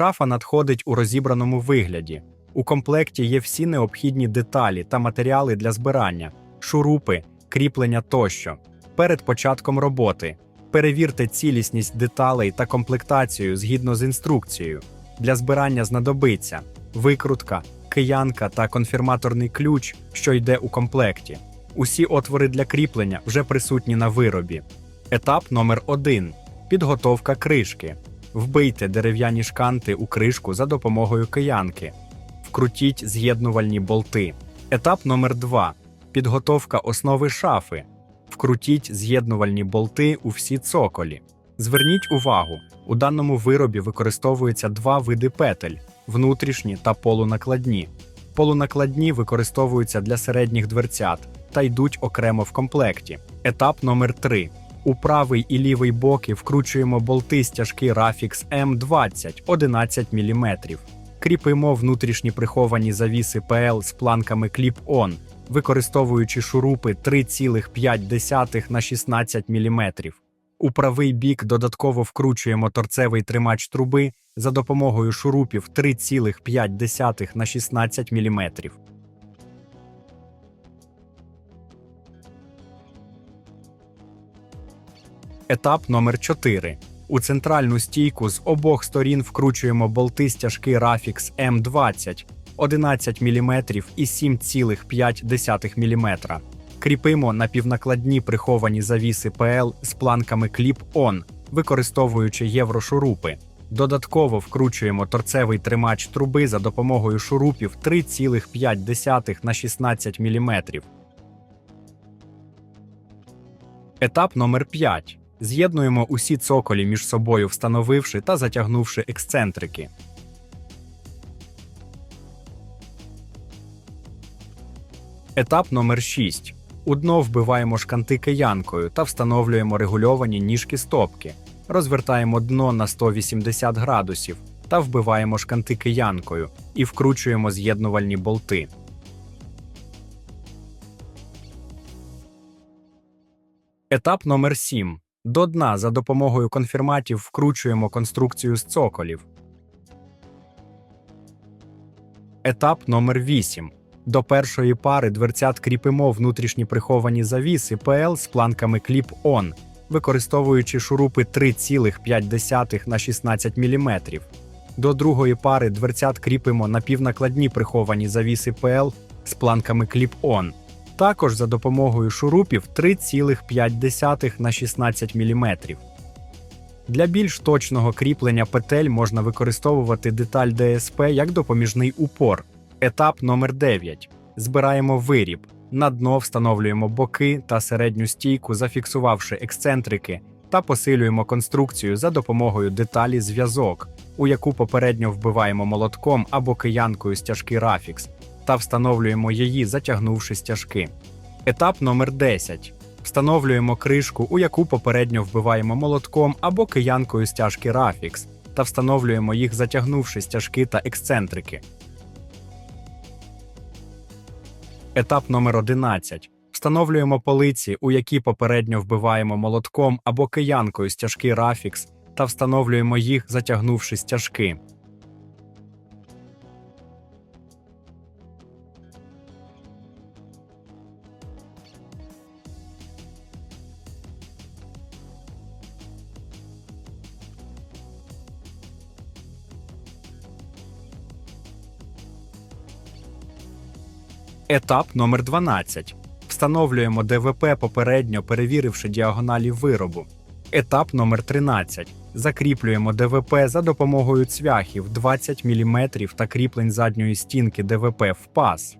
Шафа надходить у розібраному вигляді. У комплекті є всі необхідні деталі та матеріали для збирання, шурупи, кріплення тощо. Перед початком роботи перевірте цілісність деталей та комплектацію згідно з інструкцією. Для збирання знадобиться викрутка, киянка та конфірматорний ключ, що йде у комплекті. Усі отвори для кріплення вже присутні на виробі. Етап номер 1 підготовка кришки. Вбийте дерев'яні шканти у кришку за допомогою киянки. Вкрутіть з'єднувальні болти. Етап номер 2 підготовка основи шафи. Вкрутіть з'єднувальні болти у всі цоколі. Зверніть увагу, у даному виробі використовуються два види петель внутрішні та полунакладні. Полунакладні використовуються для середніх дверцят та йдуть окремо в комплекті. Етап номер 3 у правий і лівий боки вкручуємо болти стяжки Rafix M20 11 мм. Кріпимо внутрішні приховані завіси PL з планками Clip-On, використовуючи шурупи 3,5 на 16 мм. У правий бік додатково вкручуємо торцевий тримач труби за допомогою шурупів 3,5 на 16 мм. Етап номер 4 У центральну стійку з обох сторін вкручуємо болти стяжки Rafix M20 11 мм і 7,5 мм. Кріпимо напівнакладні приховані завіси PL з планками Clip-On, використовуючи єврошурупи. Додатково вкручуємо торцевий тримач труби за допомогою шурупів 3,5 на 16 мм. Етап номер 5 З'єднуємо усі цоколі між собою, встановивши та затягнувши ексцентрики. Етап номер 6 У дно вбиваємо шканти киянкою та встановлюємо регульовані ніжки стопки. Розвертаємо дно на 180 градусів та вбиваємо шканти киянкою і вкручуємо з'єднувальні болти. Етап номер 7 До дна за допомогою конфірматів вкручуємо конструкцію з цоколів. Етап номер 8 До першої пари дверцят кріпимо внутрішні приховані завіси PL з планками Clip-On, використовуючи шурупи 3,5 на 16 мм. До другої пари дверцят кріпимо напівнакладні приховані завіси PL з планками Clip-On. Також за допомогою шурупів 3,5 на 16 мм. Для більш точного кріплення петель можна використовувати деталь ДСП як допоміжний упор. Етап номер 9 Збираємо виріб. На дно встановлюємо боки та середню стійку, зафіксувавши ексцентрики, та посилюємо конструкцію за допомогою деталі зв'язок, у яку попередньо вбиваємо молотком або киянкою стяжки Rafix, та встановлюємо її, затягнувши стяжки. Етап номер 10 Встановлюємо кришку, у яку попередньо вбиваємо молотком або киянкою стяжки Rafix, та встановлюємо їх, затягнувши стяжки та ексцентрики. Етап номер 11 Встановлюємо полиці, у які попередньо вбиваємо молотком або киянкою стяжки Rafix, та встановлюємо їх, затягнувши стяжки. Етап номер 12 Встановлюємо ДВП попередньо перевіривши діагоналі виробу. Етап номер 13 Закріплюємо ДВП за допомогою цвяхів 20 мм та кріплень задньої стінки ДВП в паз.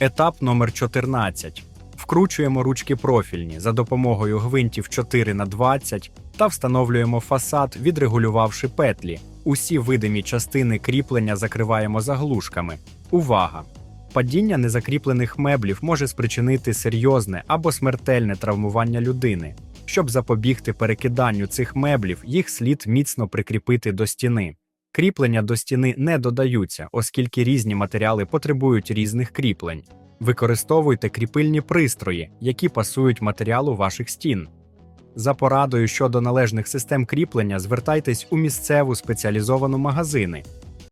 Етап номер 14 Вкручуємо ручки профільні за допомогою гвинтів 4 на 20 та встановлюємо фасад, відрегулювавши петлі. Усі видимі частини кріплення закриваємо заглушками. Увага! Падіння незакріплених меблів може спричинити серйозне або смертельне травмування людини. Щоб запобігти перекиданню цих меблів, їх слід міцно прикріпити до стіни. Кріплення до стіни не додаються, оскільки різні матеріали потребують різних кріплень. Використовуйте кріпильні пристрої, які пасують матеріалу ваших стін. За порадою щодо належних систем кріплення звертайтесь у місцеву спеціалізовану магазини